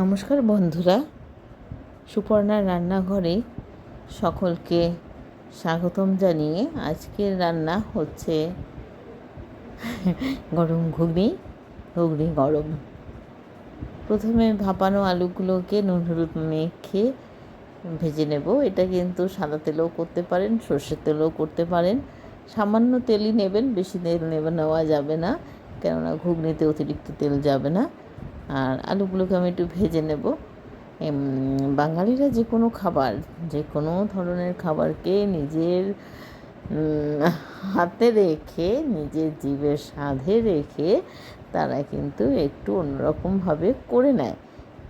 নমস্কার বন্ধুরা। সুপর্ণার রান্নাঘরে সকলকে স্বাগতম জানিয়ে আজকের রান্না হচ্ছে গরম ঘুগনি ঘুগনি গরম। প্রথমে ভাপানো আলুগুলোকে নুন হলুদ মেখে ভেজে নেব। এটা কিন্তু সাদা তেলেও করতে পারেন, সর্ষের তেলেও করতে পারেন। সামান্য তেলই নেবেন, বেশি তেল নেবে নেওয়া যাবে না। কেননা ঘুগনিতে অতিরিক্ত তেল যাবে না। আর আলুগুলোকে আমি একটু ভেজে নেব। বাঙালিরা যে কোনো খাবার, যে কোনো ধরনের খাবারকে নিজের হাতে রেখে, নিজের জীবের সাধে রেখে তারা কিন্তু একটু অন্যরকমভাবে করে নেয়।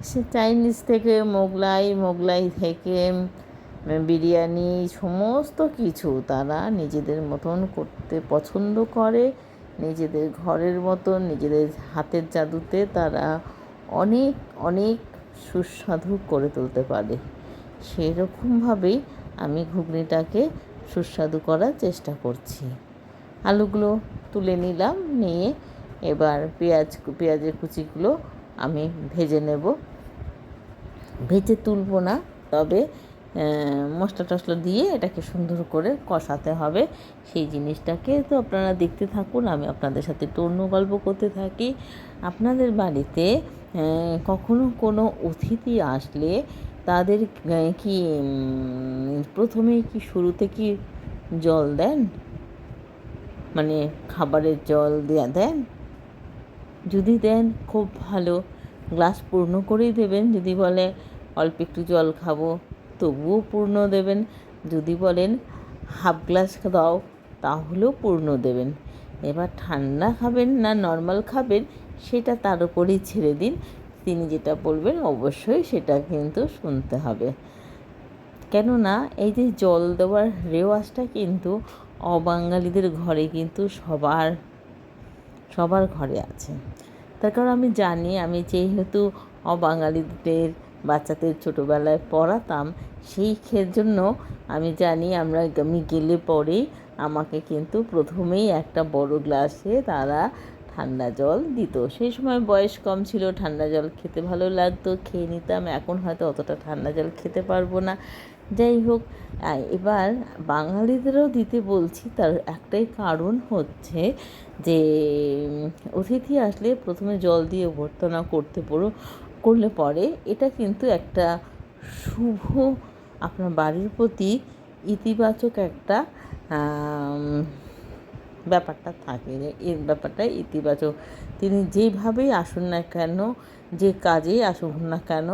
সে চাইনিজ থেকে, মোগলাই মোগলাই থেকে বিরিয়ানি, সমস্ত কিছু তারা নিজেদের মতন করতে পছন্দ করে। নিজেদের ঘরের মতন নিজেদের হাতের জাদুতে তারা অনেক অনেক সুস্বাদু করে তুলতে পারে। সেরকমভাবেই আমি ঘুগনিটাকে সুস্বাদু করার চেষ্টা করছি। আলুগুলো তুলে নিলাম, নিয়ে এবার পেঁয়াজ, পেঁয়াজের কুচিগুলো আমি ভেজে নেব। ভেজে তুলব না, তবে মশলা টশলা দিয়ে এটাকে সুন্দর করে কষাতে হবে। সেই জিনিসটাকে তো আপনারা দেখতে থাকুন, আমি আপনাদের সাথে একটু অন্য গল্প করতে থাকি। আপনাদের বাড়িতে কখনো কোনো অতিথি আসলে তাদের কি প্রথমেই কি শুরুতে কি জল দেন? মানে খাবারের জল দেয়া, দেন? যদি দেন, খুব ভালো। গ্লাস পূর্ণ করেই দেবেন। যদি বলে, অল্প একটু জল খাব। তবুও পূর্ণ দেবেন। যদি বলেন, হাফ গ্লাস দাও, তাহলেও পূর্ণ দেবেন। এবার ঠান্ডা খাবেন না নর্মাল খাবেন, সেটা তার উপরেই ছেড়ে দিন। তিনি যেটা বলবেন, অবশ্যই সেটা কিন্তু শুনতে হবে। কেননা, এই যে জল দেওয়ার রেওয়াজটা কিন্তু অবাঙালিদের ঘরে কিন্তু সবার সবার ঘরে আছে। তার কারণ আমি জানি, আমি যেহেতু অবাঙালিদের বাচ্চাদের ছোটোবেলায় পড়াতাম, সেই জন্য আমি জানি আমরা আমি গেলে পরেই আমাকে কিন্তু প্রথমেই একটা বড় গ্লাসে তারা ঠান্ডা জল দিত। সেই সময় বয়স কম ছিল, ঠান্ডা জল খেতে ভালো লাগতো, খেয়ে নিতাম। এখন হয়তো অতটা ঠান্ডা জল খেতে পারব না। যাই হোক এবার বাঙালিদেরও দিতে বলছি, তার একটাই কারণ হচ্ছে যে অতিথি আসলে প্রথমে জল দিয়ে অভ্যর্থনা করতে পড়ো করলে পরে এটা কিন্তু একটা শুভ আপনার বাড়ির প্রতি ইতিবাচক একটা ব্যাপারটা থাকে এর ব্যাপারটা ইতিবাচক। তিনি যেভাবেই আসুন না কেন, যে কাজেই আসুন না কেন,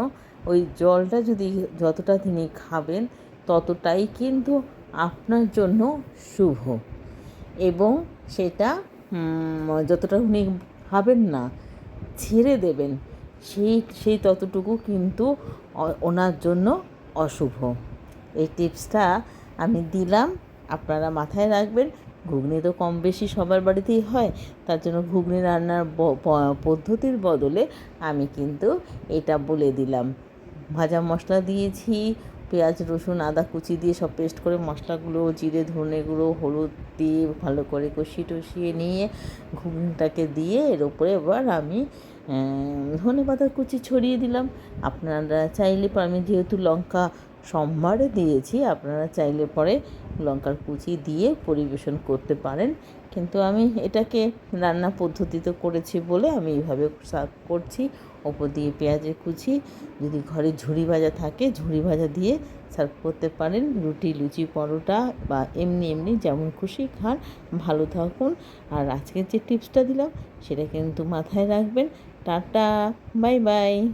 ওই জলটা যদি যতটা তিনি খাবেন ততটাই কিন্তু আপনার জন্য শুভ। এবং সেটা যতটা উনি খাবেন না, ছেড়ে দেবেন। সেই সেই ততটুকু কিন্তু ওনার জন্য অশুভ। এই টিপসটা আমি দিলাম, আপনারা মাথায় রাখবেন। ঘুগনি তো কম বেশি সবার বাড়িতেই হয়, তার জন্য ঘুগনি রান্নার পদ্ধতির বদলে আমি কিন্তু এটা বলে দিলাম। ভাজা মশলা দিয়েছি, পেঁয়াজ, রসুন, আদা কুচি দিয়ে সব পেস্ট করে মশলাগুলো, জিরে, ধনে গুঁড়ো, হলুদ দিয়ে ভালো করে কষিয়ে টষিয়ে নিয়ে ঘুগনিটাকে দিয়ে এর উপরে এবার আমি ধনে পাতার কুচি ছড়িয়ে দিলাম। আপনারা চাইলে আমি যেহেতু লঙ্কা সম্ভারে দিয়েছি, আপনারা চাইলে পরে লঙ্কার কুচি দিয়ে পরিবেশন করতে পারেন। কিন্তু আমি এটাকে রান্না পদ্ধতিতে করেছি বলে আমি এইভাবে সার্ভ করছি। ওপর দিয়ে পেঁয়াজের কুচি, যদি ঘরে ঝুড়ি ভাজা থাকে, ঝুড়ি ভাজা দিয়ে সার্ভ করতে পারেন। রুটি, লুচি, পরোটা বা এমনি এমনি যেমন খুশি খান, ভালো থাকুন। আর আজকের যে টিপসটা দিলাম, সেটা কিন্তু মাথায় রাখবেন। Tata bye bye